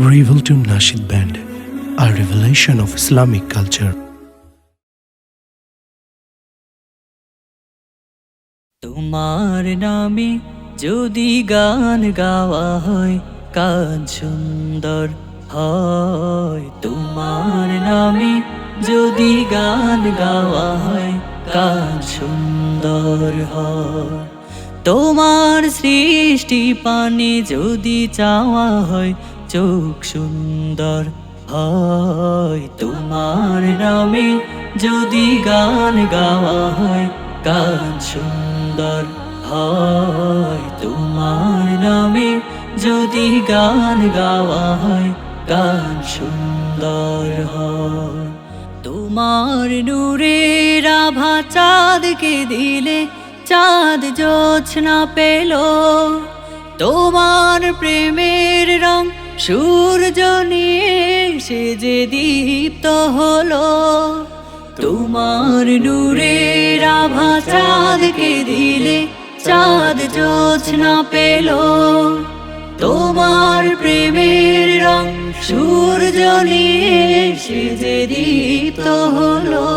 Revoltun Nashid Band, a revelation of Islamic culture. তোমার নামে যদি গান গাওয়া হয় কাজ সুন্দর হয় তোমার নামে যদি গান গাওয়া হয় কাজ সুন্দর হয় তোমার সৃষ্টি পানে যদি চাওয়া হয় চোখ সুন্দর হয়। তোমার নামে যদি গান গাওয়া হয়, গান সুন্দর হয়। তোমার নামে যদি গান গাওয়া হয়, গান সুন্দর হয়। তোমার নূরের আভা চাঁদকে দিলে, চাঁদ জোছনা পেল। তোমার প্রেমের রং সূর্য নিয়ে যে দীপ্ত হলো, তোমার নূরের আভা চাঁদকে দিলে, চাঁদ জোছনা পেল। তোমার প্রেমের রং সূর্য নিয়ে যে দীপ্ত হলো,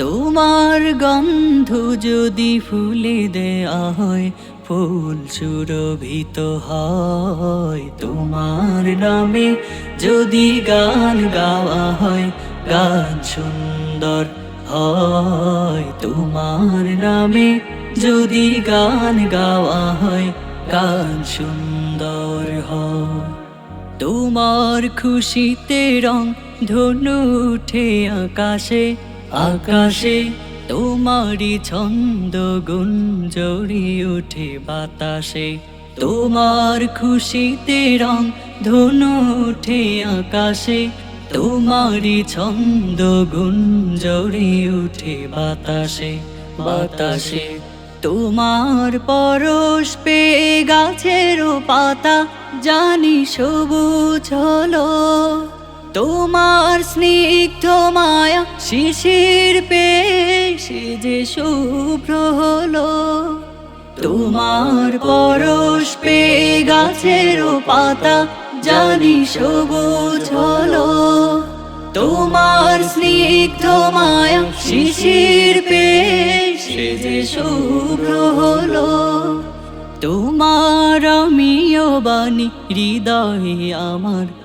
তোমার গন্ধ যদি ফুলে দেয়া হয় ফুল সুরভিত হয়। তোমার নামে যদি গান গাওয়া হয়, গান সুন্দর হয়। তোমার নামে যদি গান গাওয়া হয়, গান সুন্দর হয়। তোমার খুশিতে রং ধনু উঠে আকাশে আকাশে তোমারই ছন্দ গুঞ্জরি উঠে বাতাসে। তোমার খুশিতে রং ধনু উঠে আকাশে। তোমারই ছন্দ গুঞ্জরি উঠে বাতাসে। বাতাসে তোমার পরশ পে গাছেরও পাতা, জানি সবুজ হলো। তোমার স্নিগ্ধ মায়া শিশির পে সে যে শুভ্র হলো, তোমার পরশ পে গাছেরও পাতা জানি সবুজ হলো, তোমার স্নিগ্ধ মায়া শিশির পে সে যে শুভ্র হলো, তোমার আমিও বাণী হৃদয়ে আমার